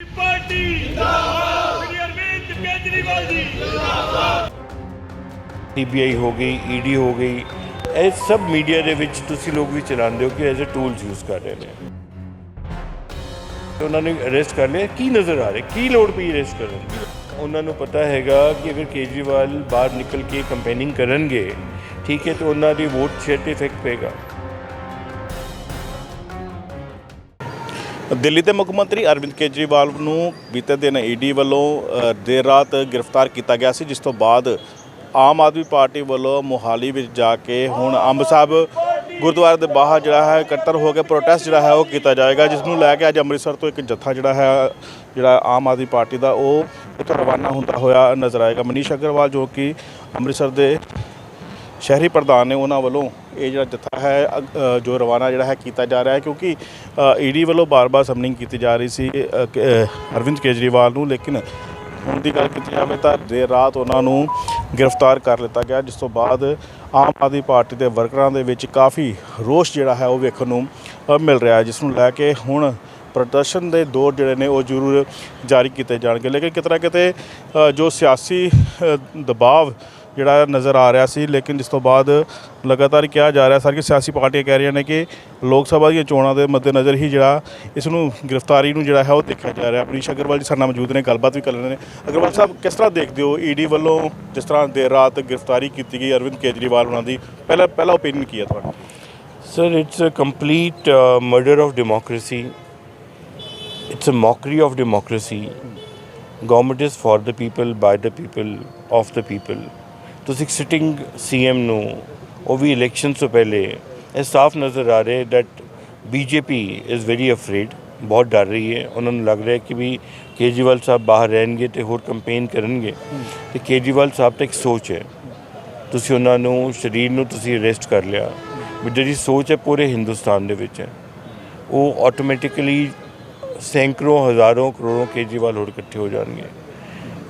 Party ਜਿੰਦਾਬਾਦ। ਸ੍ਰੀ ਅਰਵਿੰਦ ਕੇਜਰੀਵਾਲ ਜੀ। CBI ਹੋ ਗਈ ਈਡੀ ਹੋ ਗਈ, ਇਹ ਸਭ ਮੀਡੀਆ ਦੇ ਵਿੱਚ ਤੁਸੀਂ ਲੋਕ ਵੀ ਚਲਾਉਂਦੇ ਹੋ ਕਿ ਐਜ਼ ਅ ਟੂਲਸ ਯੂਜ਼ ਕਰ ਰਹੇ ਨੇ। ਉਹਨਾਂ ਨੇ ਅਰੈਸਟ ਕਰ ਲਿਆ, ਕੀ ਨਜ਼ਰ ਆ ਰਿਹਾ? ਕੀ ਲੋੜ ਪਈ ਅਰੈਸਟ ਕਰਨ ਦੀ? ਉਹਨਾਂ ਨੂੰ ਪਤਾ ਹੈਗਾ ਕਿ ਅਗਰ ਕੇਜਰੀਵਾਲ ਬਾਹਰ ਨਿਕਲ ਕੇ ਕੰਪੇਨਿੰਗ ਕਰਨਗੇ, ਠੀਕ ਹੈ, ਤਾਂ ਉਹਨਾਂ ਦੀ ਵੋਟ ਸ਼ੇਅਰ ਤੇ ਇਫੈਕਟ ਪਏਗਾ। ਦਿੱਲੀ ਦੇ ਮੁੱਖ ਮੰਤਰੀ ਅਰਵਿੰਦ ਕੇਜਰੀਵਾਲ ਨੂੰ ਬੀਤੇ ਦਿਨ ਈਡੀ ਵੱਲੋਂ ਦੇਰ ਰਾਤ ਗ੍ਰਿਫਤਾਰ ਕੀਤਾ ਗਿਆ ਸੀ, ਜਿਸ ਤੋਂ ਬਾਅਦ ਆਮ ਆਦਮੀ ਪਾਰਟੀ ਵੱਲੋਂ ਮੋਹਾਲੀ ਵਿੱਚ ਜਾ ਕੇ ਹੁਣ ਅੰਬ ਸਾਹਿਬ ਗੁਰਦੁਆਰੇ ਦੇ ਬਾਹਰ ਜਿਹੜਾ ਹੈ, ਇਕੱਤਰ ਹੋ ਕੇ ਪ੍ਰੋਟੈਸਟ ਜਿਹੜਾ ਹੈ ਉਹ ਕੀਤਾ ਜਾਏਗਾ, ਜਿਸ ਨੂੰ ਲੈ ਕੇ ਅੱਜ ਅੰਮ੍ਰਿਤਸਰ ਤੋਂ ਇੱਕ ਜੱਥਾ ਜਿਹੜਾ ਹੈ, ਜਿਹੜਾ ਆਮ ਆਦਮੀ ਪਾਰਟੀ ਦਾ, ਉਹ ਉੱਥੇ ਰਵਾਨਾ ਹੁੰਦਾ ਹੋਇਆ ਨਜ਼ਰ ਆਏਗਾ। ਮਨੀਸ਼ ਅਗਰਵਾਲ ਜੋ ਕਿ ਅੰਮ੍ਰਿਤਸਰ ਦੇ ਸ਼ਹਿਰੀ ਪ੍ਰਧਾਨ ਨੇ ਉਹਨਾਂ ਵੱਲੋਂ ਇਹ ਜਿਹੜਾ ਜੱਥਾ ਹੈ ਜੋ ਰਵਾਨਾ ਜਿਹੜਾ ਹੈ ਕੀਤਾ ਜਾ ਰਿਹਾ ਹੈ ਕਿਉਂਕਿ ਈਡੀ ਵੱਲੋਂ ਬਾਰ-ਬਾਰ ਸਮਨਿੰਗ ਕੀਤੀ ਜਾ ਰਹੀ ਸੀ ਅਰਵਿੰਦ ਕੇਜਰੀਵਾਲ ਨੂੰ, ਲੇਕਿਨ ਹੁਣ ਦੀ ਗੱਲ ਕੀਤੀ ਜਾਵੇ ਤਾਂ ਦੇਰ ਰਾਤ ਉਹਨਾਂ ਨੂੰ ਗ੍ਰਿਫਤਾਰ ਕਰ ਲਿੱਤਾ ਗਿਆ, ਜਿਸ ਤੋਂ ਬਾਅਦ ਆਮ ਆਦਮੀ ਪਾਰਟੀ ਦੇ ਵਰਕਰਾਂ ਦੇ ਵਿੱਚ ਕਾਫੀ ਰੋਸ਼ ਜਿਹੜਾ ਹੈ ਉਹ ਵੇਖਣ ਨੂੰ ਮਿਲ ਰਿਹਾ ਜਿਸ ਨੂੰ ਲੈ ਕੇ ਹੁਣ ਪ੍ਰਦਰਸ਼ਨ ਦੇ ਦੌਰ ਜਿਹੜੇ ਨੇ ਉਹ ਜ਼ਰੂਰ ਜਾਰੀ ਕੀਤੇ ਜਾਣਗੇ। ਲੇਕਿਨ ਕਿਤੇ ਨਾ ਕਿਤੇ ਜੋ ਸਿਆਸੀ ਦਬਾਅ ਜਿਹੜਾ ਨਜ਼ਰ ਆ ਰਿਹਾ ਸੀ ਲੇਕਿਨ ਜਿਸ ਤੋਂ ਬਾਅਦ ਲਗਾਤਾਰ ਕਿਹਾ ਜਾ ਰਿਹਾ ਸਾਰੀਆਂ ਸਿਆਸੀ ਪਾਰਟੀਆਂ ਕਹਿ ਰਹੀਆਂ ਨੇ ਕਿ ਲੋਕ ਸਭਾ ਦੀਆਂ ਚੋਣਾਂ ਦੇ ਮੱਦੇਨਜ਼ਰ ਹੀ ਜਿਹੜਾ ਇਸ ਨੂੰ ਗ੍ਰਿਫਤਾਰੀ ਨੂੰ ਜਿਹੜਾ ਹੈ ਉਹ ਦੇਖਿਆ ਜਾ ਰਿਹਾ। ਮਨੀਸ਼ ਅਗਰਵਾਲ ਜੀ ਸਾਡੇ ਨਾਲ ਮੌਜੂਦ ਨੇ ਗੱਲਬਾਤ ਵੀ ਕਰ ਲੈਣੇ ਨੇ। ਅਗਰਵਾਲ ਸਾਹਿਬ ਕਿਸ ਤਰ੍ਹਾਂ ਦੇਖਦੇ ਹੋ ਈਡੀ ਵੱਲੋਂ ਜਿਸ ਤਰ੍ਹਾਂ ਦੇਰ ਰਾਤ ਗ੍ਰਿਫਤਾਰੀ ਕੀਤੀ ਗਈ ਅਰਵਿੰਦ ਕੇਜਰੀਵਾਲ ਉਹਨਾਂ ਦੀ? ਪਹਿਲਾ ਪਹਿਲਾ ਓਪੀਨੀਅਨ ਕੀ ਹੈ ਤੁਹਾਡਾ? Sir it's a complete murder murder of it's a a of of democracy. Is is for people people, by people people, the people. ਤੁਸੀਂ ਸਿਟਿੰਗ ਸੀਐਮ ਨੂੰ, ਉਹ ਵੀ ਇਲੈਕਸ਼ਨ ਤੋਂ ਪਹਿਲੇ, ਇਹ ਸਾਫ਼ ਨਜ਼ਰ ਆ ਰਿਹਾ that BJP is very afraid ਬਹੁਤ ਡਰ ਰਹੀ ਹੈ। ਉਹਨਾਂ ਨੂੰ ਲੱਗ ਰਿਹਾ ਕਿ ਵੀ ਕੇਜਰੀਵਾਲ ਸਾਹਿਬ ਬਾਹਰ ਰਹਿਣਗੇ ਤੇ ਹੋਰ ਕੰਪੇਨ ਕਰਨਗੇ। ਤੇ ਕੇਜਰੀਵਾਲ ਸਾਹਿਬ ਤਾਂ ਇੱਕ ਸੋਚ ਹੈ। ਤੁਸੀਂ ਉਹਨਾਂ ਨੂੰ, ਸਰੀਰ ਨੂੰ ਤੁਸੀਂ ਅਰੈਸਟ ਕਰ ਲਿਆ। ਵੀ ਜਿਹੜੀ ਸੋਚ ਹੈ ਪੂਰੇ ਹਿੰਦੁਸਤਾਨ ਦੇ ਵਿੱਚ ਹੈ। ਉਹ ਆਟੋਮੈਟਿਕਲੀ ਸੈਂਕੜੋਂ ਹਜ਼ਾਰੋਂ ਕਰੋੜੋਂ ਕੇਜਰੀਵਾਲ ਹੋਰ ਇਕੱਠੇ ਹੋ ਜਾਣਗੇ।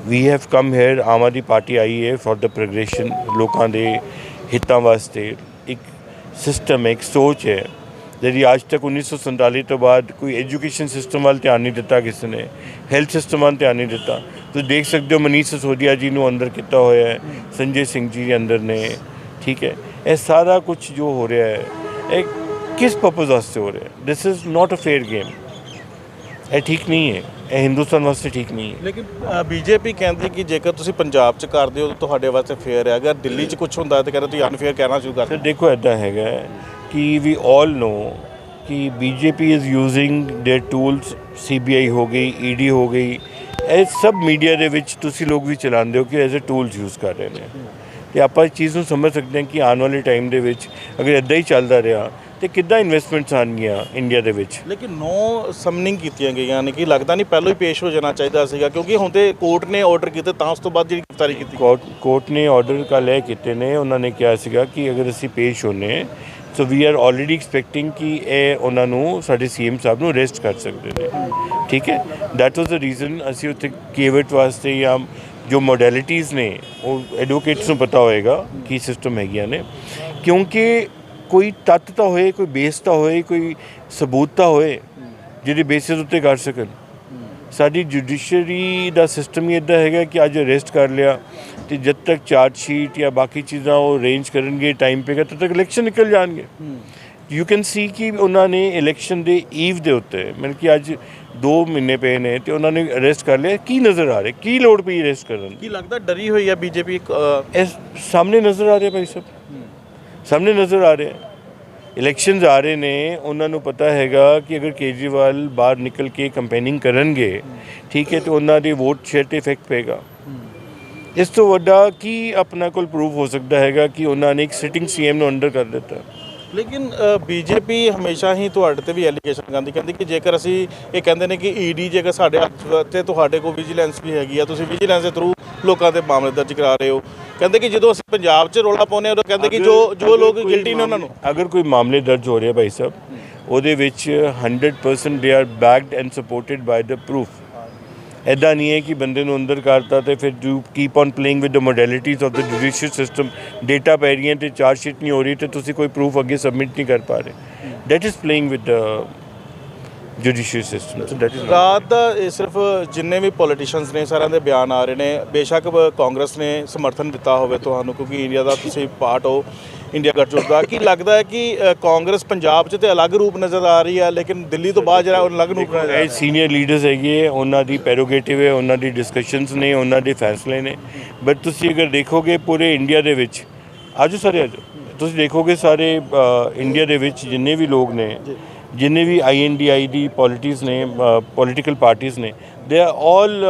We have come here Aam Aadmi Party ਆਈ ਹੈ ਫॉर द ਪ੍ਰੋਗਰੈਸ਼ਨ ਲੋਕਾਂ ਦੇ ਹਿੱਤਾਂ ਵਾਸਤੇ ਇੱਕ ਸਿਸਟਮ ਹੈ ਇੱਕ ਸੋਚ ਹੈ। ਜਿਹੜੀ ਅੱਜ ਤੱਕ 1947 ਤੋਂ ਬਾਅਦ ਕੋਈ ਐਜੂਕੇਸ਼ਨ ਸਿਸਟਮ ਵੱਲ ਧਿਆਨ ਨਹੀਂ ਦਿੱਤਾ ਕਿਸੇ ਨੇ ਹੈਲਥ ਸਿਸਟਮ ਵੱਲ ਧਿਆਨ ਨਹੀਂ ਦਿੱਤਾ। ਤੁਸੀਂ ਦੇਖ ਸਕਦੇ ਹੋ ਮਨੀਸ਼ ਸਿਸੋਦੀਆ ਜੀ ਨੂੰ ਅੰਦਰ ਕੀਤਾ ਹੋਇਆ ਹੈ, ਸੰਜੇ ਸਿੰਘ ਜੀ ਅੰਦਰ ਨੇ, ਠੀਕ ਹੈ। ਇਹ ਸਾਰਾ ਕੁਝ ਜੋ ਹੋ ਰਿਹਾ ਹੈ, ਇਹ ਕਿਸ ਪਰਪਸ ਵਾਸਤੇ ਹੋ ਰਿਹਾ ਹੈ? This is not a fair game ਇਹ ਠੀਕ ਨਹੀਂ ਹੈ। ਇਹ ਹਿੰਦੁਸਤਾਨ ਵਾਸਤੇ ਠੀਕ ਨਹੀਂ ਹੈ ਲੇਕਿਨ ਬੀਜੇਪੀ ਕਹਿੰਦੀ ਕਿ ਜੇਕਰ ਤੁਸੀਂ ਪੰਜਾਬ 'ਚ ਕਰਦੇ ਹੋ ਤਾਂ ਤੁਹਾਡੇ ਵਾਸਤੇ ਫੇਅਰ ਹੈ ਅਗਰ ਦਿੱਲੀ 'ਚ ਕੁਝ ਹੁੰਦਾ ਤਾਂ ਕਹਿੰਦੇ ਤੁਸੀਂ ਅਨਫੇਅਰ ਕਹਿਣਾ ਸ਼ੁਰੂ ਕਰ ਸਰ ਦੇਖੋ ਇਦਾਂ ਹੈਗਾ ਹੈ ਕਿ ਵੀ ਆਲ ਨੋ ਕਿ BJP is using their tools CBI ਹੋ ਗਈ ਈਡੀ ਹੋ ਗਈ ਇਹ ਸਭ ਮੀਡੀਆ ਦੇ ਵਿੱਚ ਤੁਸੀਂ ਲੋਕ ਵੀ ਚਲਾਉਂਦੇ ਹੋ ਕਿ ਐਜ਼ ਅ ਟੂਲਸ ਯੂਜ਼ ਕਰ ਰਹੇ ਨੇ ਤੇ ਆਪਾਂ ਇਸ ਚੀਜ਼ ਨੂੰ ਸਮਝ ਸਕਦੇ ਹਾਂ ਕਿ ਆਉਣ ਵਾਲੇ ਟਾਈਮ ਦੇ ਵਿੱਚ ਅਗਰ ਇਦਾਂ ਹੀ ਚੱਲਦਾ ਰਿਹਾ ਤੇ ਕਿੱਦਾਂ ਇਨਵੈਸਟਮੈਂਟਸ ਆਉਣਗੀਆਂ ਇੰਡੀਆ ਦੇ ਵਿੱਚ? ਲੇਕਿਨ ਨੋ ਸਮਨਿੰਗ ਕੀਤੀਆਂ ਗਈਆਂ ਨੇ ਕਿ ਲੱਗਦਾ ਨਹੀਂ ਪਹਿਲਾਂ ਹੀ ਪੇਸ਼ ਹੋ ਜਾਣਾ ਚਾਹੀਦਾ ਸੀਗਾ ਕਿਉਂਕਿ ਹੁਣ ਤੇ ਕੋਰਟ ਨੇ ਆਰਡਰ ਕੀਤੇ ਤਾਂ ਉਸ ਤੋਂ ਬਾਅਦ ਜਿਹੜੀ ਗ੍ਰਿਫਤਾਰੀ ਕੀਤੀ। ਕੋਰਟ ਨੇ ਆਰਡਰ ਕੱਲ੍ਹ ਇਹ ਕੀਤੇ ਨੇ ਉਹਨਾਂ ਨੇ ਕਿਹਾ ਸੀਗਾ ਕਿ ਅਗਰ ਅਸੀਂ ਪੇਸ਼ ਹੋਨੇ so we are already expecting ਕਿ ਇਹ ਉਹਨਾਂ ਨੂੰ ਸਾਡੇ ਸੀਐਮ ਸਾਹਿਬ ਨੂੰ ਅਰੈਸਟ ਕਰ ਸਕਦੇ ਨੇ। ਠੀਕ ਹੈ? ਦੈਟ ਵਾਸ ਦ ਰੀਜ਼ਨ ਅਸੀਂ ਉੱਥੇ ਕੇਵਟ ਵਾਸਤੇ ਜਾਂ ਜੋ ਮੋਡੈਲਿਟੀਜ਼ ਨੇ ਉਹ ਐਡਵੋਕੇਟਸ ਨੂੰ ਪਤਾ ਹੋਏਗਾ ਕੀ ਸਿਸਟਮ ਹੈਗੀਆਂ ਨੇ। ਕਿਉਂਕਿ ਕੋਈ ਤੱਤ ਤਾਂ ਹੋਏ ਕੋਈ ਬੇਸ ਤਾਂ ਹੋਏ ਕੋਈ ਸਬੂਤ ਤਾਂ ਹੋਏ ਜਿਹਦੇ ਬੇਸਿਸ ਉੱਤੇ ਕਰ ਸਕਣ। ਸਾਡੀ ਜੁਡੀਸ਼ਰੀ ਦਾ ਸਿਸਟਮ ਹੀ ਇਦਾਂ ਹੈਗਾ ਕਿ ਅੱਜ ਅਰੈਸਟ ਕਰ ਲਿਆ ਤੇ ਜਦ ਤੱਕ ਚਾਰਜ ਸ਼ੀਟ ਜਾਂ ਬਾਕੀ ਚੀਜ਼ਾਂ ਉਹ ਅਰੇਂਜ ਕਰਨਗੇ ਟਾਈਮ ਪੇਗਾ ਤਦ ਤੱਕ ਇਲੈਕਸ਼ਨ ਨਿਕਲ ਜਾਣਗੇ। ਯੂ ਕੈਨ ਸੀ ਕਿ ਉਹਨਾਂ ਨੇ ਇਲੈਕਸ਼ਨ ਦੇ ਈਵ ਦੇ ਉੱਤੇ ਮਤਲਬ ਕਿ ਅੱਜ 2 ਮਹੀਨੇ ਪਏ ਨੇ ਤੇ ਉਹਨਾਂ ਨੇ ਅਰੈਸਟ ਕਰ ਲਿਆ। ਕੀ ਨਜ਼ਰ ਆ ਰਿਹਾ? ਕੀ ਲੋੜ ਪਈ ਅਰੈਸਟ ਕਰਨ ਕੀ ਲੱਗਦਾ ਡਰੀ ਹੋਈ ਹੈ ਬੀਜੇਪੀ ਇਸ ਸਾਹਮਣੇ ਨਜ਼ਰ ਆ ਰਿਹਾ ਭਾਈ ਸਾਹਿਬ। ਸਾਹਮਣੇ ਨਜ਼ਰ ਆ ਰਿਹਾ ਇਲੈਕਸ਼ਨਸ ਆ ਰਹੇ ਨੇ। ਉਹਨਾਂ ਨੂੰ ਪਤਾ ਹੈਗਾ ਕਿ ਅਗਰ ਕੇਜਰੀਵਾਲ ਬਾਹਰ ਨਿਕਲ ਕੇ ਕੰਪੇਨਿੰਗ ਕਰਨਗੇ ਠੀਕ ਹੈ ਤੇ ਉਹਨਾਂ ਦੀ ਵੋਟ ਸ਼ੇਅਰ ਤੇ ਇਫੈਕਟ ਪਏਗਾ। ਇਸ ਤੋਂ ਵੱਡਾ ਕੀ ਆਪਣਾ ਕੋਲ ਪ੍ਰੂਫ ਹੋ ਸਕਦਾ ਹੈਗਾ ਕਿ ਉਹਨਾਂ ਨੇ ਇੱਕ ਸਿਟਿੰਗ ਸੀਐਮ ਨੂੰ ਅੰਡਰ ਕਰ ਦਿੱਤਾ? ਲੇਕਿਨ ਬੀਜੇਪੀ ਹਮੇਸ਼ਾ ਹੀ ਤੁਹਾਡੇ ਤੇ ਵੀ ਐਲੀਗੇਸ਼ਨ ਕਰਦੀ ਕਹਿੰਦੀ ਕਿ ਜੇਕਰ ਅਸੀਂ ਇਹ ਕਹਿੰਦੇ ਨੇ ਕਿ ਈਡੀ ਜੇਕਰ ਸਾਡੇ ਹੱਥ ਤੇ ਤੁਹਾਡੇ ਕੋਲ ਵਿਜੀਲੈਂਸ ਵੀ ਹੈਗੀ ਆ ਤੁਸੀਂ ਵਿਜੀਲੈਂਸ ਦੇ ਥਰੂ ਲੋਕਾਂ ਦੇ ਮਾਮਲੇ ਦਰਜ ਕਰਾ ਰਹੇ ਹੋ। ਕਹਿੰਦੇ ਕਿ ਜਦੋਂ ਅਸੀਂ ਪੰਜਾਬ 'ਚ ਰੋਲਾ ਪਾਉਂਦੇ ਹਾਂ ਉਦੋਂ ਕਹਿੰਦੇ ਕਿ ਜੋ ਜੋ ਲੋਕ ਗਿਲਟੀ ਨੇ ਉਹਨਾਂ ਨੂੰ। ਅਗਰ ਕੋਈ ਮਾਮਲੇ ਦਰਜ ਹੋ ਰਿਹਾ ਭਾਈ ਸਾਹਿਬ ਉਹਦੇ ਵਿੱਚ 100% they are backed and supported by the proof ਐਦਾਂ ਨਹੀਂ ਹੈ ਕਿ ਬੰਦੇ ਨੂੰ ਅੰਦਰ ਕਰਤਾ ਤੇ ਫਿਰ you keep on playing with the modalities of the judicial system data ਪੈ ਰਹੀਆਂ ਤੇ ਚਾਰਜ ਸ਼ੀਟ ਨਹੀਂ ਹੋ ਰਹੀ ਤੇ ਤੁਸੀਂ ਕੋਈ ਪ੍ਰੂਫ ਅੱਗੇ ਸਬਮਿਟ ਨਹੀਂ ਕਰ ਪਾ ਰਹੇ। That is playing with the judicial system so that is ਰਾਤ ਦਾ ਇਹ ਸਿਰਫ ਜਿੰਨੇ ਵੀ ਪੋਲੀਟੀਸ਼ੀਅਨਸ ਨੇ ਸਾਰਿਆਂ ਦੇ ਬਿਆਨ ਆ ਰਹੇ ਨੇ ਬੇਸ਼ੱਕ ਕਾਂਗਰਸ ਨੇ ਸਮਰਥਨ ਦਿੱਤਾ ਹੋਵੇ ਤੁਹਾਨੂੰ ਕਿਉਂਕਿ ਇੰਡੀਆ ਦਾ ਤੁਸੀਂ ਪਾਰਟ ਹੋ ਇੰਡੀਆ ਗੱਠਜੋੜ ਦਾ। ਕੀ ਲੱਗਦਾ ਹੈ ਕਿ ਕਾਂਗਰਸ ਪੰਜਾਬ 'ਚ ਤੇ ਅਲੱਗ ਰੂਪ ਨਜ਼ਰ ਆ ਰਹੀ ਹੈ ਲੇਕਿਨ ਦਿੱਲੀ ਤੋਂ ਬਾਅਦ ਜਿਹੜਾ ਉਹ ਅਲੱਗ ਰੂਪ ਨਜ਼ਰ ਆ ਇਹ ਸੀਨੀਅਰ ਲੀਡਰਸ ਹੈਗੇ ਹੈ, ਉਹਨਾਂ ਦੀ ਪੈਰੋਗੇਟਿਵ ਹੈ ਉਹਨਾਂ ਦੀ ਡਿਸਕਸ਼ਨਸ ਨੇ ਉਹਨਾਂ ਦੇ ਫੈਸਲੇ ਨੇ। ਬਟ ਤੁਸੀਂ ਅਗਰ ਦੇਖੋਗੇ ਪੂਰੇ ਇੰਡੀਆ ਦੇ ਵਿੱਚ ਆਜੋ ਸਾਰੇ ਆਜੋ। ਤੁਸੀਂ ਦੇਖੋਗੇ ਸਾਰੇ ਇੰਡੀਆ ਦੇ ਵਿੱਚ ਜਿੰਨੇ ਵੀ ਲੋਕ ਨੇ ਜਿੰਨੇ ਵੀ ਆਈਐਨਡੀਆਈ ਦੀ ਪੋਲਿਟਿਕਸ ਨੇ ਪੋਲੀਟੀਕਲ ਪਾਰਟੀਆਂ ਨੇ they are all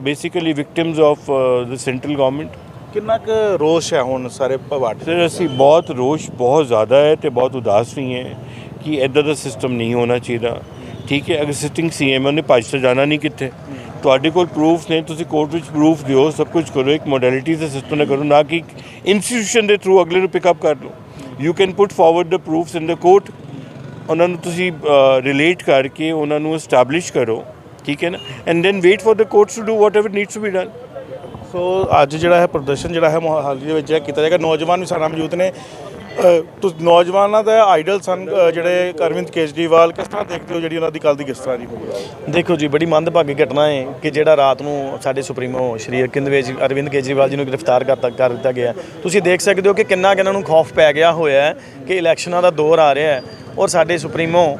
basically victims of the central government ਕਿੰਨਾ ਕੁ ਰੋਸ਼ ਹੈ ਹੁਣ ਸਾਰੇ ਭਵਾਟ ਸਰ ਅਸੀਂ ਬਹੁਤ ਰੋਸ਼ ਬਹੁਤ ਜ਼ਿਆਦਾ ਹੈ ਤੇ ਬਹੁਤ ਉਦਾਸ ਵੀ ਹੈ ਕਿ ਇਦਾਂ ਦਾ ਸਿਸਟਮ ਨਹੀਂ ਹੋਣਾ ਚਾਹੀਦਾ। ਠੀਕ ਹੈ ਅਗਰ ਸਿਟਿੰਗ ਸੀਐਮ ਉਹਨੇ ਭੱਜ ਤਾਂ ਜਾਣਾ ਨਹੀਂ ਕਿੱਥੇ। ਤੁਹਾਡੇ ਕੋਲ ਪ੍ਰੂਫ ਨੇ ਤੁਸੀਂ ਕੋਰਟ ਵਿੱਚ ਪ੍ਰੂਫ ਦਿਓ ਸਭ ਕੁਝ ਕਰੋ ਇੱਕ ਮੋਡੈਲਿਟੀ ਦੇ ਸਿਸਟਮ ਨਾਲ ਕਰੋ ਨਾ ਕਿ ਇੰਸਟੀਟਿਊਸ਼ਨ ਦੇ ਥਰੂ ਅਗਲੇ ਨੂੰ ਪਿਕ ਅਪ ਕਰ ਲਓ। You can put forward the proofs in the court ਉਹਨਾਂ ਨੂੰ ਤੁਸੀਂ ਰਿਲੇਟ ਕਰਕੇ ਉਹਨਾਂ ਨੂੰ ਐਸਟੈਬਲਿਸ਼ ਕਰੋ ਠੀਕ ਹੈ ਨਾ? And then wait for the courts to do whatever needs to be done so ਅੱਜ ਜਿਹੜਾ ਹੈ ਪ੍ਰਦਰਸ਼ਨ ਜਿਹੜਾ ਹੈ ਮੋਹਾਲੀ ਦੇ ਵਿੱਚ ਕੀਤਾ ਜਾਏਗਾ। ਨੌਜਵਾਨ ਵੀ ਸਾਡਾ ਮੌਜੂਦ ਨੇ। ਤੁਸੀਂ ਨੌਜਵਾਨਾਂ ਦਾ ਆਈਡਲ ਸਨ ਜਿਹੜੇ ਅਰਵਿੰਦ ਕੇਜਰੀਵਾਲ ਕਿਸ ਤਰ੍ਹਾਂ ਦੇਖਦੇ ਹੋ ਜਿਹੜੀ ਉਹਨਾਂ ਦੀ ਕੱਲ ਦੀ ਕਿਸ ਤਰ੍ਹਾਂ ਦੀ ਹੋਈ ਦੇਖੋ ਜੀ ਬੜੀ ਮੰਦਭਾਗੀ ਘਟਨਾ ਹੈ ਕਿ ਜਿਹੜਾ ਰਾਤ ਨੂੰ ਸਾਡੇ ਸੁਪਰੀਮੋ ਸ਼੍ਰੀ ਅਰਵਿੰਦ ਵੇਜ ਅਰਵਿੰਦ ਕੇਜਰੀਵਾਲ ਜੀ ਨੂੰ ਗ੍ਰਿਫਤਾਰ ਕਰਤਾ ਕਰ ਦਿੱਤਾ ਗਿਆ ਤੁਸੀਂ ਦੇਖ ਸਕਦੇ ਹੋ ਕਿ ਕਿੰਨਾ ਕਿ ਇਹਨਾਂ ਨੂੰ ਖੌਫ ਪੈ ਗਿਆ ਹੋਇਆ ਹੈ ਕਿ ਇਲੈਕਸ਼ਨਾਂ ਦਾ ਦੌਰ ਆ ਰਿਹਾ ਹੈ। ਔਰ ਸਾਡੇ ਸੁਪਰੀਮੋ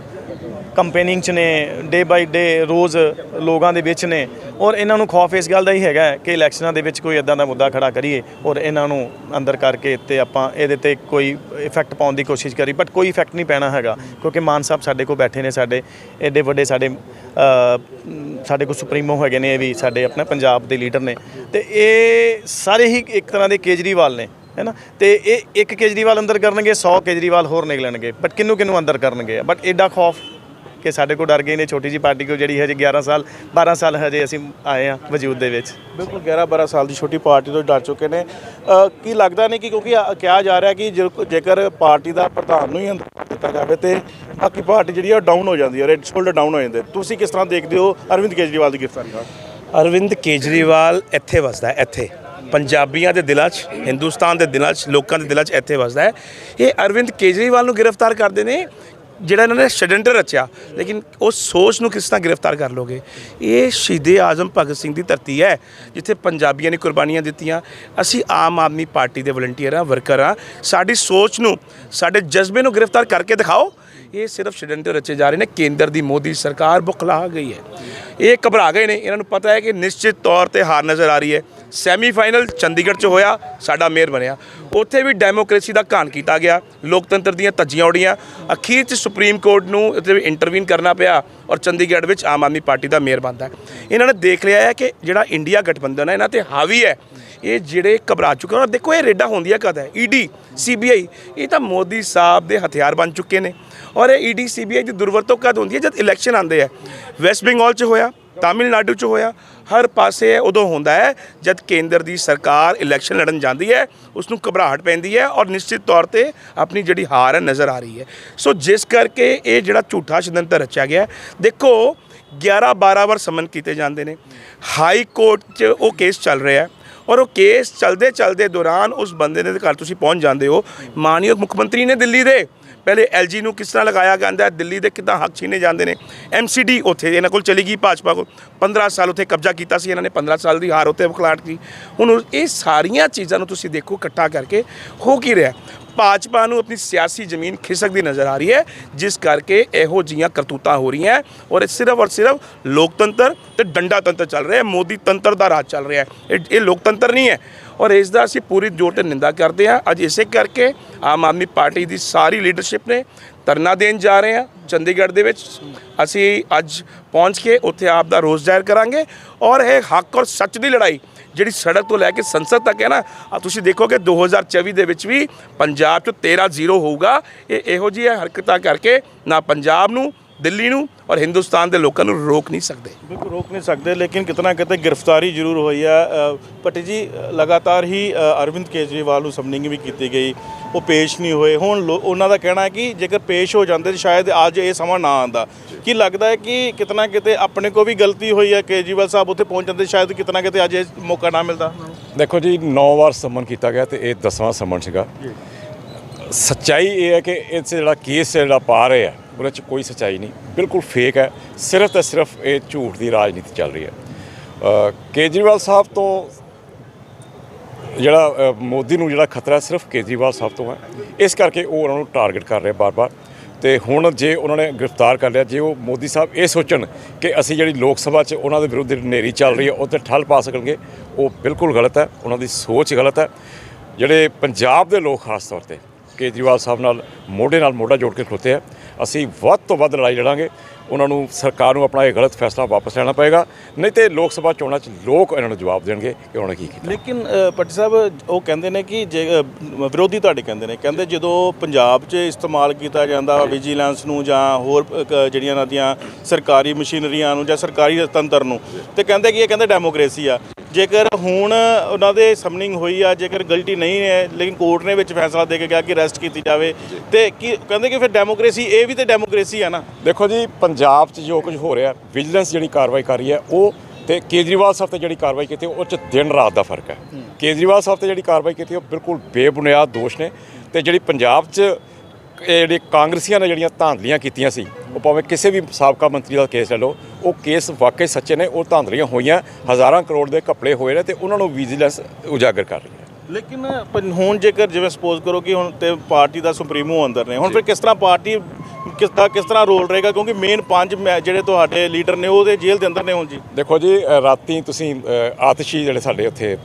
ਕੰਪੇਨਿੰਗ ਚ ਨੇ ਡੇ ਬਾਈ ਡੇ ਰੋਜ਼ ਲੋਕਾਂ ਦੇ ਵਿੱਚ ਨੇ। ਔਰ ਇਹਨਾਂ ਨੂੰ ਖੌਫ ਇਸ ਗੱਲ ਦਾ ਹੀ ਹੈਗਾ ਕਿ ਇਲੈਕਸ਼ਨਾਂ ਦੇ ਵਿੱਚ ਕੋਈ ਇਦਾਂ ਦਾ ਮੁੱਦਾ ਖੜਾ ਕਰੀਏ ਔਰ ਇਹਨਾਂ ਨੂੰ ਅੰਦਰ ਕਰਕੇ ਤੇ ਆਪਾਂ ਇਹਦੇ ਤੇ ਕੋਈ ਇਫੈਕਟ ਪਾਉਣ ਦੀ ਕੋਸ਼ਿਸ਼ ਕਰੀ ਬਟ ਕੋਈ ਇਫੈਕਟ ਨਹੀਂ ਪੈਣਾ ਹੈਗਾ, ਕਿਉਂਕਿ ਮਾਨ ਸਾਹਿਬ ਸਾਡੇ ਕੋਲ ਬੈਠੇ ਨੇ, ਸਾਡੇ ਐਡੇ ਵੱਡੇ ਸਾਡੇ ਸਾਡੇ ਕੋਲ ਸੁਪਰੀਮੋ ਹੈਗੇ ਨੇ, ਇਹ ਵੀ ਸਾਡੇ ਆਪਣੇ ਪੰਜਾਬ ਦੇ ਲੀਡਰ ਨੇ। ਤੇ ਇਹ ਸਾਰੇ ਹੀ ਇੱਕ ਤਰ੍ਹਾਂ ਦੇ ਕੇਜਰੀਵਾਲ ਨੇ। ਹੈ ਨਾ ਤੇ ਇਹ ਇੱਕ ਕੇਜਰੀਵਾਲ ਅੰਦਰ ਕਰਨਗੇ 100 ਕੇਜਰੀਵਾਲ ਹੋਰ ਨਿਕਲਣਗੇ। ਬਟ ਕਿੰਨੂੰ ਕਿੰਨੂੰ ਅੰਦਰ ਕਰਨਗੇ? ਬਟ ਐਡਾ ਖੌਫ ਕਿ ਸਾਡੇ ਕੋਲ ਡਰ ਗਏ ਨੇ ਛੋਟੀ ਜੀ ਪਾਰਟੀ ਕੋ ਜਿਹੜੀ ਹਜੇ 11 ਸਾਲ 12 ਸਾਲ ਹਜੇ ਅਸੀਂ ਆਏ ਆ ਵਜੂਦ ਦੇ ਵਿੱਚ। ਬਿਲਕੁਲ 11 12 ਸਾਲ ਦੀ ਛੋਟੀ ਪਾਰਟੀ ਤੋਂ ਡਰ ਚੁੱਕੇ ਨੇ। ਕੀ ਲੱਗਦਾ ਨਹੀਂ ਕਿ ਕਿਉਂਕਿ ਕਿਹਾ ਜਾ ਰਿਹਾ ਕਿ ਜੇਕਰ ਪਾਰਟੀ ਦਾ ਪ੍ਰਧਾਨ ਨੂੰ ਹੀ ਅੰਦਰ ਦਿੱਤਾ ਜਾਵੇ ਤੇ ਬਾਕੀ ਪਾਰਟੀ ਜਿਹੜੀ ਆ ਡਾਊਨ ਹੋ ਜਾਂਦੀ ਹੈ ਰੈਡ ਸ਼ੋਲਡਰ ਡਾਊਨ ਹੋ ਜਾਂਦੇ। ਤੁਸੀਂ ਕਿਸ ਤਰ੍ਹਾਂ ਦੇਖਦੇ ਹੋ ਅਰਵਿੰਦ ਕੇਜਰੀਵਾਲ ਦੀ ਗ੍ਰਿਫਤਾਰੀ ਦਾ ਅਰਵਿੰਦ ਕੇਜਰੀਵਾਲ ਇੱਥੇ ਵਸਦਾ ਹੈ ਇੱਥੇ। ਪੰਜਾਬੀਆਂ ਦੇ ਦਿਲਾਂ 'ਚ, ਹਿੰਦੁਸਤਾਨ ਦੇ ਦਿਲਾਂ 'ਚ, ਲੋਕਾਂ ਦੇ ਦਿਲਾਂ 'ਚ ਇੱਥੇ ਵਸਦਾ ਹੈ। ਇਹ ਅਰਵਿੰਦ ਕੇਜਰੀਵਾਲ ਨੂੰ ਗ੍ਰਿਫਤਾਰ ਕਰਦੇ ਨੇ, ਜਿਹੜਾ ਇਹਨਾਂ ਨੇ ਸ਼ੈਡੈਂਟਰ ਰਚਿਆ। ਲੇਕਿਨ ਉਸ ਸੋਚ ਨੂੰ ਕਿਸ ਤਰ੍ਹਾਂ ਗ੍ਰਿਫਤਾਰ ਕਰ ਲੋਗੇ? ਇਹ ਸ਼ਹੀਦੇ ਆਜ਼ਮ ਭਗਤ ਸਿੰਘ ਦੀ ਧਰਤੀ ਹੈ, ਜਿੱਥੇ ਪੰਜਾਬੀਆਂ ਨੇ ਕੁਰਬਾਨੀਆਂ ਦਿੱਤੀਆਂ। ਅਸੀਂ ਆਮ ਆਦਮੀ ਪਾਰਟੀ ਦੇ ਵਲੰਟੀਅਰ ਆ ਵਰਕਰ ਆ ਸਾਡੀ ਸੋਚ ਨੂੰ, ਸਾਡੇ ਜਜ਼ਬੇ ਨੂੰ ਗ੍ਰਿਫਤਾਰ ਕਰਕੇ ਦਿਖਾਓ। ਇਹ ਸਿਰਫ ਸ਼ੈਡੈਂਟਰ ਰਚੇ ਜਾ ਰਹੇ ਨੇ, ਕੇਂਦਰ ਦੀ ਮੋਦੀ ਸਰਕਾਰ ਬੁਖਲਾ ਗਈ ਹੈ। ਇਹ ਘਬਰਾ ਗਏ ਨੇ, ਇਹਨਾਂ ਨੂੰ ਪਤਾ ਹੈ ਕਿ ਨਿਸ਼ਚਿਤ ਤੌਰ ਤੇ ਹਾਰ ਨਜ਼ਰ ਆ ਰਹੀ ਹੈ। ਸੈਮੀਫਾਈਨਲ ਚੰਡੀਗੜ੍ਹ 'ਚ ਹੋਇਆ, ਸਾਡਾ ਮੇਅਰ ਬਣਿਆ। ਉੱਥੇ ਵੀ ਡੈਮੋਕ੍ਰੇਸੀ ਦਾ ਘਾਣ ਕੀਤਾ ਗਿਆ, ਲੋਕਤੰਤਰ ਦੀਆਂ ਧੱਜੀਆਂ ਉੜੀਆਂ ਅਖੀਰ 'ਚ ਸੁਪਰੀਮ ਕੋਰਟ ਨੂੰ ਇੱਥੇ ਇੰਟਰਵੀਨ ਕਰਨਾ ਪਿਆ ਔਰ ਚੰਡੀਗੜ੍ਹ ਵਿੱਚ ਆਮ ਆਦਮੀ ਪਾਰਟੀ ਦਾ ਮੇਅਰ ਬਣਦਾ ਇਹਨਾਂ ਨੇ ਦੇਖ ਲਿਆ ਹੈ ਕਿ ਜਿਹੜਾ ਇੰਡੀਆ ਗਠਬੰਧਨ ਹੈ, ਇਹਨਾਂ ਤੇ ਹਾਵੀ ਹੈ ਇਹ ਜਿਹੜੇ ਘਬਰਾ ਚੁੱਕੇ ਨੇ, ਦੇਖੋ ਇਹ ਰੇਡਾਂ ਹੁੰਦੀਆਂ ਕਦ ਹੈ? ਈਡੀ ਸੀਬੀਆਈ ਇਹ ਤਾਂ ਮੋਦੀ ਸਾਹਿਬ ਦੇ ਹਥਿਆਰ ਬਣ ਚੁੱਕੇ ਨੇ। ਔਰ ਇਹ ਈਡੀ ਸੀਬੀਆਈ ਦੀ ਦੁਰਵਰਤੋਂ ਕਦ ਹੁੰਦੀ ਹੈ? ਜਦ ਇਲੈਕਸ਼ਨ ਆਉਂਦੇ ਆ ਵੈਸਟ ਬੰਗਾਲ 'ਚ ਹੋਇਆ, ਤਾਮਿਲਨਾਡੂ 'ਚ ਹੋਇਆ, ਹਰ ਪਾਸੇ ਉਦੋਂ ਹੁੰਦਾ ਹੈ, ਜਦ ਕੇਂਦਰ ਦੀ ਸਰਕਾਰ ਇਲੈਕਸ਼ਨ ਲੜਨ ਜਾਂਦੀ ਹੈ ਉਸ ਨੂੰ ਘਬਰਾਹਟ ਪੈਂਦੀ ਹੈ ਔਰ ਨਿਸ਼ਚਿਤ ਤੌਰ ਤੇ ਆਪਣੀ ਜਿਹੜੀ ਹਾਰ ਹੈ ਨਜ਼ਰ ਆ ਰਹੀ ਹੈ। ਸੋ ਜਿਸ ਕਰਕੇ ਇਹ ਜਿਹੜਾ ਝੂਠਾ ਸ਼ਡੰਤਰ ਰਚਿਆ ਗਿਆ ਦੇਖੋ 11 12 ਵਾਰ ਸਮਨ ਕੀਤੇ ਜਾਂਦੇ ਨੇ। ਹਾਈ ਕੋਰਟ 'ਚ ਉਹ ਕੇਸ ਚੱਲ ਰਿਹਾ ਹੈ। ਔਰ ਉਹ ਕੇਸ ਚਲਦੇ ਚਲਦੇ ਦੌਰਾਨ ਉਸ ਬੰਦੇ ਦੇ ਘਰ ਤੁਸੀਂ ਪਹੁੰਚ ਜਾਂਦੇ ਹੋ। ਮਾਨਯੋਗ ਮੁੱਖ ਮੰਤਰੀ ਨੇ ਦਿੱਲੀ ਦੇ। ਪਹਿਲੇ ਐਲਜੀ ਨੂੰ ਕਿਸ ਤਰ੍ਹਾਂ ਲਗਾਇਆ ਜਾਂਦਾ ਹੈ? ਦਿੱਲੀ ਦੇ ਕਿੱਦਾਂ ਹੱਕ ਛੀਨੇ ਜਾਂਦੇ ਨੇ? ਐਮਸੀਡੀ ਉੱਥੇ ਇਹਨਾਂ ਕੋਲ ਚਲੀ ਗਈ ਭਾਜਪਾ ਕੋਲ। 15 ਸਾਲ ਉੱਥੇ ਕਬਜ਼ਾ ਕੀਤਾ ਸੀ ਇਹਨਾਂ ਨੇ 15 ਸਾਲ ਦੀ ਹਾਰ ਉੱਤੇ ਵਖਲਾਟ ਕੀ ਹੁਣ ਇਹ ਸਾਰੀਆਂ ਚੀਜ਼ਾਂ ਨੂੰ ਤੁਸੀਂ ਦੇਖੋ ਇਕੱਠਾ ਕਰਕੇ ਹੋ ਕੀ ਰਿਹਾ? ਭਾਜਪਾ ਨੂੰ ਆਪਣੀ ਸਿਆਸੀ ਜ਼ਮੀਨ ਖਿਸਕਦੀ ਨਜ਼ਰ ਆ ਰਹੀ ਹੈ, ਜਿਸ ਕਰਕੇ ਇਹੋ ਜੀਆਂ ਕਰਤੂਤਾਂ ਹੋ ਰਹੀਆਂ ਔਰ ਇਹ ਸਿਰਫ ਔਰ ਸਿਰਫ ਲੋਕਤੰਤਰ ਤੇ ਡੰਡਾ ਤੰਤਰ ਚੱਲ ਰਿਹਾ ਹੈ, ਮੋਦੀ ਤੰਤਰ ਦਾ ਰਾਜ ਚੱਲ ਰਿਹਾ ਹੈ। ਇਹ ਇਹ ਲੋਕਤੰਤਰ ਨਹੀਂ ਹੈ ਔਰ ਇਸ ਦਾ ਅਸੀਂ ਪੂਰੀ ਜੋਰ ਤੇ ਨਿੰਦਾ ਕਰਦੇ ਹਾਂ। ਅੱਜ ਇਸੇ ਕਰਕੇ ਆਮ ਆਦਮੀ ਪਾਰਟੀ ਦੀ ਸਾਰੀ ਲੀਡਰਸ਼ਿਪ ਨੇ ਧਰਨਾ ਦੇਣ ਜਾ ਰਹੇ ਹਾਂ ਚੰਡੀਗੜ੍ਹ ਦੇ ਵਿੱਚ। ਅਸੀਂ ਅੱਜ ਪਹੁੰਚ ਕੇ ਉੱਥੇ ਆਪ ਦਾ ਰੋਸ ਜ਼ਾਹਿਰ ਕਰਾਂਗੇ ਔਰ ਇਹ ਹੱਕ ਔਰ ਸੱਚ ਦੀ ਲੜਾਈ ਜਿਹੜੀ ਸੜਕ ਤੋਂ ਲੈ ਕੇ ਸੰਸਦ ਤੱਕ ਹੈ ਨਾ ਆ ਤੁਸੀਂ ਦੇਖੋਗੇ 2024 ਦੇ ਵਿੱਚ ਵੀ ਪੰਜਾਬ 'ਚ 13 ਜ਼ੀਰੋ ਹੋਊਗਾ। ਇਹ ਇਹੋ ਜਿਹੀ ਹਰਕਤਾਂ ਕਰਕੇ ਨਾ ਪੰਜਾਬ ਨੂੰ ਦਿੱਲੀ ਨੂੰ ਔਰ ਹਿੰਦੁਸਤਾਨ ਦੇ ਲੋਕਾਂ ਨੂੰ ਰੋਕ ਨਹੀਂ ਸਕਦੇ। ਬਿਲਕੁਲ ਰੋਕ ਨਹੀਂ ਸਕਦੇ ਲੇਕਿਨ ਕਿਤਨਾ ਕਿਤੇ ਗ੍ਰਿਫਤਾਰੀ ਜ਼ਰੂਰ ਹੋਈ ਹੈ। ਭੱਟੀ ਜੀ ਲਗਾਤਾਰ ਹੀ ਅਰਵਿੰਦ ਕੇਜਰੀਵਾਲ ਨੂੰ ਸਮਨਿੰਗ ਵੀ ਕੀਤੀ ਗਈ। ਉਹ ਪੇਸ਼ ਨਹੀਂ ਹੋਏ। ਹੁਣ ਲੋ- ਉਹਨਾਂ ਦਾ ਕਹਿਣਾ ਹੈ ਕਿ ਜੇਕਰ ਪੇਸ਼ ਹੋ ਜਾਂਦੇ ਤਾਂ ਸ਼ਾਇਦ ਅੱਜ ਇਹ ਸਮਾਂ ਨਾ ਆਂਦਾ ਕੀ ਲੱਗਦਾ ਹੈ ਕਿ ਕਿਤਨਾ ਕਿਤੇ ਆਪਣੇ ਕੋ ਵੀ ਗਲਤੀ ਹੋਈ ਹੈ? ਕੇਜਰੀਵਾਲ ਸਾਹਿਬ ਉੱਥੇ ਪਹੁੰਚ ਜਾਂਦੇ ਸ਼ਾਇਦ ਕਿਤਨਾ ਕਿਤੇ ਅੱਜ ਇਹ ਮੌਕਾ ਨਾ ਮਿਲਦਾ। ਦੇਖੋ ਜੀ 9 ਵਾਰ ਸਮਨ ਕੀਤਾ ਗਿਆ ਤੇ ਇਹ 10ਵਾਂ ਸਮਨ ਸੀਗਾ। ਸੱਚਾਈ ਇਹ ਹੈ ਕਿ ਇਸ ਜਿਹੜਾ ਕੇਸ ਜਿਹੜਾ ਪਾ ਰਹੇ ਆ ਉਹਦੇ 'ਚ ਕੋਈ ਸੱਚਾਈ ਨਹੀਂ। ਬਿਲਕੁਲ ਫੇਕ ਹੈ। ਸਿਰਫ ਤੇ ਸਿਰਫ ਇਹ ਝੂਠ ਦੀ ਰਾਜਨੀਤੀ ਚੱਲ ਰਹੀ ਹੈ। ਕੇਜਰੀਵਾਲ ਸਾਹਿਬ ਤੋਂ ਜਿਹੜਾ ਮੋਦੀ ਨੂੰ ਜਿਹੜਾ ਖਤਰਾ ਸਿਰਫ ਕੇਜਰੀਵਾਲ ਸਾਹਿਬ ਤੋਂ ਹੈ। ਇਸ ਕਰਕੇ ਉਹ ਉਹਨਾਂ ਨੂੰ ਟਾਰਗੇਟ ਕਰ ਰਿਹਾ ਬਾਰ-ਬਾਰ। ਤੇ ਹੁਣ ਜੇ ਉਹਨਾਂ ਨੇ ਗ੍ਰਿਫਤਾਰ ਕਰ ਲਿਆ, ਜੇ ਉਹ ਮੋਦੀ ਸਾਹਿਬ ਇਹ ਸੋਚਣ ਕਿ ਅਸੀਂ ਜਿਹੜੀ ਲੋਕ ਸਭਾ 'ਚ ਉਹਨਾਂ ਦੇ ਵਿਰੁੱਧ ਜਿਹੜੀ ਹਨੇਰੀ ਚੱਲ ਰਹੀ ਹੈ, ਉਹ ਤੇ ਠੱਲ ਪਾ ਸਕਣਗੇ, ਉਹ ਬਿਲਕੁਲ ਗਲਤ ਹੈ। ਉਹਨਾਂ ਦੀ ਸੋਚ ਗਲਤ ਹੈ। ਜਿਹੜੇ ਪੰਜਾਬ ਦੇ ਲੋਕ, ਖਾਸ ਤੌਰ ਤੇ ਕੇਜਰੀਵਾਲ ਸਾਹਿਬ ਨਾਲ, ਮੋਢੇ ਨਾਲ ਮੋਢਾ ਜੋੜ ਕੇ ਖਲੋਤੇ ਆ ਅਸੀਂ ਵੱਧ ਤੋਂ ਵੱਧ ਲੜਾਈ ਲੜਾਂਗੇ। ਉਹਨਾਂ ਨੂੰ ਸਰਕਾਰ ਨੂੰ ਆਪਣਾ ਇਹ ਗਲਤ ਫੈਸਲਾ ਵਾਪਸ ਲੈਣਾ ਪਏਗਾ। ਨਹੀਂ ਤੇ ਲੋਕ ਸਭਾ ਚੋਣਾਂ 'ਚ ਲੋਕ ਇਹਨਾਂ ਨੂੰ ਜਵਾਬ ਦੇਣਗੇ ਕਿ ਉਹਨਾਂ ਨੇ ਕੀ ਕੀਤਾ। ਲੇਕਿਨ ਪੱਟੀ ਸਾਹਿਬ, ਉਹ ਕਹਿੰਦੇ ਨੇ ਕਿ ਜੇ ਵਿਰੋਧੀ ਤੁਹਾਡੇ ਕਹਿੰਦੇ ਨੇ। ਕਹਿੰਦੇ ਜਦੋਂ ਪੰਜਾਬ 'ਚ ਇਸਤੇਮਾਲ ਕੀਤਾ ਜਾਂਦਾ ਵਿਜੀਲੈਂਸ ਨੂੰ ਜਾਂ ਹੋਰ ਜਿਹੜੀਆਂ ਇਹਨਾਂ ਦੀਆਂ ਸਰਕਾਰੀ ਮਸ਼ੀਨਰੀਆਂ ਨੂੰ ਜਾਂ ਸਰਕਾਰੀ ਤੰਤਰ ਨੂੰ, ਤੇ ਕਹਿੰਦੇ ਕਿ ਇਹ ਕਹਿੰਦੇ ਡੈਮੋਕ੍ਰੇਸੀ ਆ। ਜੇਕਰ ਹੁਣ ਉਹਨਾਂ ਦੇ ਸਮਨਿੰਗ ਹੋਈ ਆ ਜੇਕਰ ਗਲਤੀ ਨਹੀਂ ਹੈ ਲੇਕਿਨ ਕੋਰਟ ਨੇ ਵਿੱਚ ਫੈਸਲਾ ਦੇ ਕੇ ਕਿਹਾ ਕਿ ਅਰੈਸਟ ਕੀਤੀ ਜਾਵੇ ਤੇ ਕੀ ਕਹਿੰਦੇ ਕਿ ਫਿਰ ਡੈਮੋਕ੍ਰੇਸੀ ਇਹ ਵੀ ਤੇ ਡੈਮੋਕ੍ਰੇਸੀ ਆ ਨਾ? ਦੇਖੋ ਜੀ ਪੰਜਾਬ 'ਚ ਜੋ ਕੁਝ ਹੋ ਰਿਹਾ ਵਿਜੀਲੈਂਸ ਜਿਹੜੀ ਕਾਰਵਾਈ ਕਰ ਰਹੀ ਹੈ ਉਹ ਤੇ ਕੇਜਰੀਵਾਲ ਸਾਹਿਬ ਤੇ ਜਿਹੜੀ ਕਾਰਵਾਈ ਕੀਤੀ ਉਹ 'ਚ ਦਿਨ ਰਾਤ ਦਾ ਫ਼ਰਕ ਹੈ। ਕੇਜਰੀਵਾਲ ਸਾਹਿਬ ਤੇ ਜਿਹੜੀ ਕਾਰਵਾਈ ਕੀਤੀ ਉਹ ਬਿਲਕੁਲ ਬੇਬੁਨਿਆਦ ਦੋਸ਼ ਨੇ। ਤੇ ਜਿਹੜੀ ਪੰਜਾਬ 'ਚ ਜਿਹੜੀ ਕਾਂਗਰਸੀਆਂ ਨੇ ਜਿਹੜੀਆਂ ਧਾਂਦਲੀਆਂ ਕੀਤੀਆਂ ਸੀ ਉਹ ਭਾਵੇਂ ਕਿਸੇ ਵੀ ਸਾਬਕਾ ਮੰਤਰੀ ਦਾ ਕੇਸ ਲੈ ਲਓ ਉਹ ਕੇਸ ਵਾਕਈ ਸੱਚੇ ਨੇ ਉਹ ਧਾਂਦਲੀਆਂ ਹੋਈਆਂ ਹਜ਼ਾਰਾਂ ਕਰੋੜ ਦੇ ਘਪਲੇ ਹੋਏ ਨੇ ਤੇ ਉਹਨਾਂ ਨੂੰ ਵਿਜੀਲੈਂਸ ਉਜਾਗਰ ਕਰ ਰਹੀ ਹੈ ਲੇਕਿਨ ਹੁਣ ਜੇਕਰ ਜਿਵੇਂ ਸਪੋਜ਼ ਕਰੋ ਕਿ ਹੁਣ ਤੇ ਪਾਰਟੀ ਦਾ ਸੁਪਰੀਮੋ ਅੰਦਰ ਨੇ ਹੁਣ ਫਿਰ ਕਿਸ ਤਰ੍ਹਾਂ ਪਾਰਟੀ ਕਿਸ ਦਾ ਕਿਸ ਤਰ੍ਹਾਂ ਰੋਲ ਰਹੇਗਾ? ਕਿਉਂਕਿ ਮੇਨ ਪੰਜ ਜਿਹੜੇ ਤੁਹਾਡੇ ਲੀਡਰ ਨੇ ਉਹਦੇ ਜੇਲ੍ਹ ਦੇ ਅੰਦਰ ਨੇ ਹੁਣ ਜੀ। ਦੇਖੋ ਜੀ ਰਾਤੀ ਤੁਸੀਂ ਆਤਿਸ਼ੀ ਜਿਹੜੇ ਸਾਡੇ ਉੱਥੇ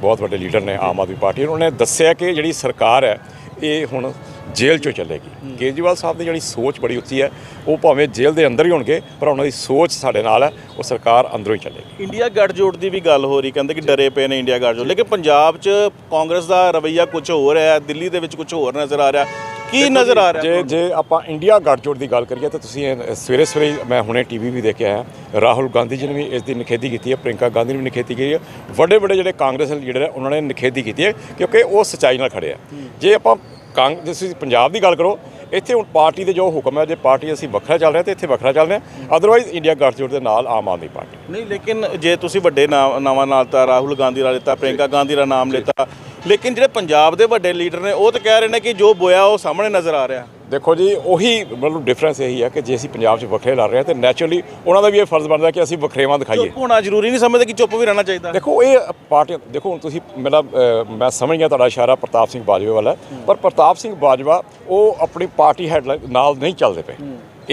ਬਹੁਤ ਵੱਡੇ ਲੀਡਰ ਨੇ ਆਮ ਆਦਮੀ ਪਾਰਟੀ ਉਹਨਾਂ ਨੇ ਦੱਸਿਆ ਕਿ ਜਿਹੜੀ ਸਰਕਾਰ ਹੈ ਇਹ ਹੁਣ ਜੇਲ੍ਹ ਚੋਂ ਚੱਲੇਗੀ। ਕੇਜਰੀਵਾਲ ਸਾਹਿਬ ਦੀ ਜਿਹੜੀ ਸੋਚ ਬੜੀ ਉੱਚੀ ਹੈ ਉਹ ਭਾਵੇਂ ਜੇਲ੍ਹ ਦੇ ਅੰਦਰ ਹੀ ਹੋਣਗੇ ਪਰ ਉਹਨਾਂ ਦੀ ਸੋਚ ਸਾਡੇ ਨਾਲ ਹੈ ਉਹ ਸਰਕਾਰ ਅੰਦਰੋਂ ਹੀ ਚੱਲੇਗੀ। ਇੰਡੀਆ ਗੱਠਜੋੜ ਦੀ ਵੀ ਗੱਲ ਹੋ ਰਹੀ ਕਹਿੰਦੇ ਕਿ ਡਰੇ ਪਏ ਨੇ ਇੰਡੀਆ ਗੱਠਜੋੜ। ਲੇਕਿਨ ਪੰਜਾਬ 'ਚ ਕਾਂਗਰਸ ਦਾ ਰਵਈਆ ਕੁਝ ਹੋਰ ਹੈ ਦਿੱਲੀ ਦੇ ਵਿੱਚ ਕੁਝ ਹੋਰ ਨਜ਼ਰ ਆ ਰਿਹਾ। ਕੀ ਨਜ਼ਰ ਆ ਰਿਹਾ ਜੇ ਜੇ ਆਪਾਂ ਇੰਡੀਆ ਗੱਠਜੋੜ ਦੀ ਗੱਲ ਕਰੀਏ ਤਾਂ ਤੁਸੀਂ ਸਵੇਰੇ ਸਵੇਰੇ ਹੀ ਮੈਂ ਹੁਣੇ ਟੀਵੀ ਵੀ ਦੇਖ ਕੇ ਆਇਆ ਰਾਹੁਲ ਗਾਂਧੀ ਜੀ ਨੇ ਵੀ ਇਸ ਦੀ ਨਿਖੇਧੀ ਕੀਤੀ ਹੈ ਪ੍ਰਿੰਕਾ ਗਾਂਧੀ ਨੇ ਵੀ ਨਿਖੇਧੀ ਕੀਤੀ ਹੈ। ਵੱਡੇ ਵੱਡੇ ਜਿਹੜੇ ਕਾਂਗਰਸ ਲੀਡਰ ਹੈ ਉਹਨਾਂ ਨੇ ਨਿਖੇਧੀ ਕੀਤੀ ਹੈ ਕਿਉਂਕਿ ਉਹ ਸੱਚਾਈ ਨਾਲ ਖੜੇ ਆ ਜੇ ਆਪਾਂ ਕਾਂਗ ਜੇ ਤੁਸੀਂ ਪੰਜਾਬ ਦੀ ਗੱਲ ਕਰੋ, ਇੱਥੇ ਹੁਣ ਪਾਰਟੀ ਦੇ ਜੋ ਹੁਕਮ ਹੈ, ਜੇ ਪਾਰਟੀ ਅਸੀਂ ਵੱਖਰਾ ਚੱਲ ਰਿਹਾ ਹਾਂ ਤੇ ਇੱਥੇ ਵੱਖਰਾ ਚੱਲ ਰਿਹਾ ਅਦਰਵਾਈਜ਼ ਇੰਡੀਆ ਗੱਠਜੋੜ ਦੇ ਨਾਲ ਆਮ ਆਦਮੀ ਪਾਰਟੀ ਨਹੀਂ, ਲੇਕਿਨ ਜੇ ਤੁਸੀਂ ਵੱਡੇ ਨਾਮ ਨਾਵਾਂ ਨਾਲ ਤਾਂ ਰਾਹੁਲ ਗਾਂਧੀ ਦਾ ਲਿੱਤਾ ਪ੍ਰਿੰਕਾ ਗਾਂਧੀ ਦਾ ਨਾਮ ਲਿੱਤਾ, ਲੇਕਿਨ ਜਿਹੜੇ ਪੰਜਾਬ ਦੇ ਵੱਡੇ ਲੀਡਰ ਨੇ, ਉਹ ਤਾਂ ਕਹਿ ਰਹੇ ਨੇ ਕਿ ਜੋ ਬੋਇਆ ਉਹ ਸਾਹਮਣੇ ਨਜ਼ਰ ਆ ਰਿਹਾ। ਦੇਖੋ ਜੀ ਉਹੀ ਮਤਲਬ ਡਿਫਰੈਂਸ ਇਹੀ ਹੈ ਕਿ ਜੇ ਅਸੀਂ ਪੰਜਾਬ 'ਚ ਵੱਖਰੇ ਲੜ ਰਹੇ ਹਾਂ ਤੇ ਨੈਚੁਰਲੀ ਉਹਨਾਂ ਦਾ ਵੀ ਇਹ ਫਰਜ਼ ਬਣਦਾ ਕਿ ਅਸੀਂ ਵੱਖਰੇਵਾਂ ਦਿਖਾਈਏ। ਚੁੱਪ ਹੋਣਾ ਜ਼ਰੂਰੀ ਨਹੀਂ ਸਮਝਦੇ ਕਿ ਚੁੱਪ ਵੀ ਰਹਿਣਾ ਚਾਹੀਦਾ। ਦੇਖੋ ਇਹ ਪਾਰਟੀ ਦੇਖੋ ਹੁਣ ਤੁਸੀਂ ਮੇਰਾ ਮੈਂ ਸਮਝ ਗਿਆ ਤੁਹਾਡਾ ਇਸ਼ਾਰਾ ਪ੍ਰਤਾਪ ਸਿੰਘ ਬਾਜਵਾ ਵਾਲਾ। ਪਰ ਪ੍ਰਤਾਪ ਸਿੰਘ ਬਾਜਵਾ ਉਹ ਆਪਣੀ ਪਾਰਟੀ ਹੈਡ ਨਾਲ ਨਹੀਂ ਚੱਲਦੇ ਪਏ।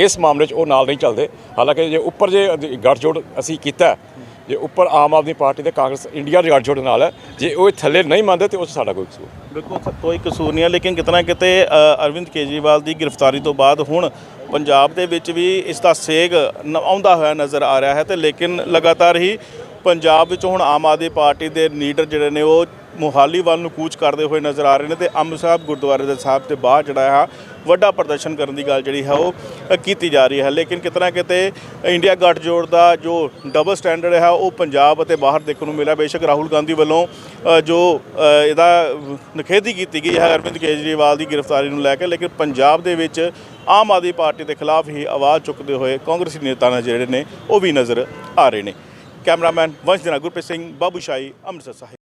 ਇਸ ਮਾਮਲੇ 'ਚ ਉਹ ਨਾਲ ਨਹੀਂ ਚੱਲਦੇ। ਹਾਲਾਂਕਿ ਜੇ ਉੱਪਰ ਜੇ ਗੱਠਜੋੜ ਅਸੀਂ ਕੀਤਾ ਜੇ ਉੱਪਰ ਆਮ ਆਦਮੀ ਪਾਰਟੀ ਤੇ ਕਾਂਗਰਸ ਇੰਡੀਆ ਦੇ ਗੱਠਜੋੜ ਨਾਲ ਹੈ ਜੇ ਉਹ ਥੱਲੇ ਨਹੀਂ ਮੰਨਦੇ ਤੇ ਉਸ ਸਾਡਾ ਕੋਈ ਕਸੂਰ ਨਹੀਂ। ਬਿਲਕੁਲ ਕੋਈ ਕਸੂਰ ਨਹੀਂ ਹੈ, ਲੇਕਿਨ ਕਿਤਨਾ ਕਿਤੇ ਅਰਵਿੰਦ ਕੇਜਰੀਵਾਲ ਦੀ ਗ੍ਰਿਫਤਾਰੀ ਤੋਂ ਬਾਅਦ ਹੁਣ ਪੰਜਾਬ ਦੇ ਵਿੱਚ ਵੀ ਇਸ ਦਾ ਸੇਗ ਨ- ਆਉਂਦਾ ਹੋਇਆ ਨਜ਼ਰ ਆ ਰਿਹਾ ਹੈ ਤੇ ਲੇਕਿਨ ਲਗਾਤਾਰ ਹੀ ਪੰਜਾਬ ਵਿੱਚ ਹੁਣ ਆਮ ਆਦਮੀ ਪਾਰਟੀ ਦੇ ਲੀਡਰ ਜਿਹੜੇ ਨੇ, ਉਹ ਮੋਹਾਲੀ ਵੱਲ ਨੂੰ ਕੂਚ ਕਰਦੇ ਹੋਏ ਨਜ਼ਰ ਆ ਰਹੇ ਨੇ ਤੇ ਅੰਬ ਸਾਹਿਬ ਗੁਰਦੁਆਰੇ ਦੇ ਸਾਹਿਬ ਤੇ ਬਾਹਰ ਜਿਹੜਾ ਆ ਵੱਡਾ ਪ੍ਰਦਰਸ਼ਨ ਕਰਨ ਦੀ ਗੱਲ ਜਿਹੜੀ ਹੈ ਉਹ ਕੀਤੀ ਜਾ ਰਹੀ ਹੈ। ਲੇਕਿਨ ਕਿਤਨਾ ਕਿਤੇ ਇੰਡੀਆ ਗੱਠਜੋੜ ਦਾ ਜੋ ਡਬਲ ਸਟੈਂਡਰਡ ਹੈ, ਉਹ ਪੰਜਾਬ ਅਤੇ ਬਾਹਰ ਦੇਖਣ ਨੂੰ ਮਿਲਿਆ। ਬੇਸ਼ੱਕ ਰਾਹੁਲ ਗਾਂਧੀ ਵੱਲੋਂ ਜੋ ਇਹਦਾ ਨਖੇਦੀ ਕੀਤੀ ਗਈ ਹੈ ਅਰਵਿੰਦ ਕੇਜਰੀਵਾਲ ਦੀ ਗ੍ਰਿਫਤਾਰੀ ਨੂੰ ਲੈ ਕੇ, ਲੇਕਿਨ ਪੰਜਾਬ ਦੇ ਵਿੱਚ ਆਮ ਆਦਮੀ ਪਾਰਟੀ ਦੇ ਖਿਲਾਫ ਹੀ ਆਵਾਜ਼ ਚੁੱਕਦੇ ਹੋਏ ਕਾਂਗਰਸੀ ਨੇਤਾ ਜਿਹੜੇ ਨੇ, ਉਹ ਵੀ ਨਜ਼ਰ ਆ ਰਹੇ ਨੇ। ਕੈਮਰਾਮੈਨ ਵੰਸ਼ ਗੁਰਪ੍ਰੀਤ ਸਿੰਘ, ਬਾਬੂ ਸ਼ਾਹੀ, ਅੰਮ੍ਰਿਤਸਰ ਸਾਹਿਬ।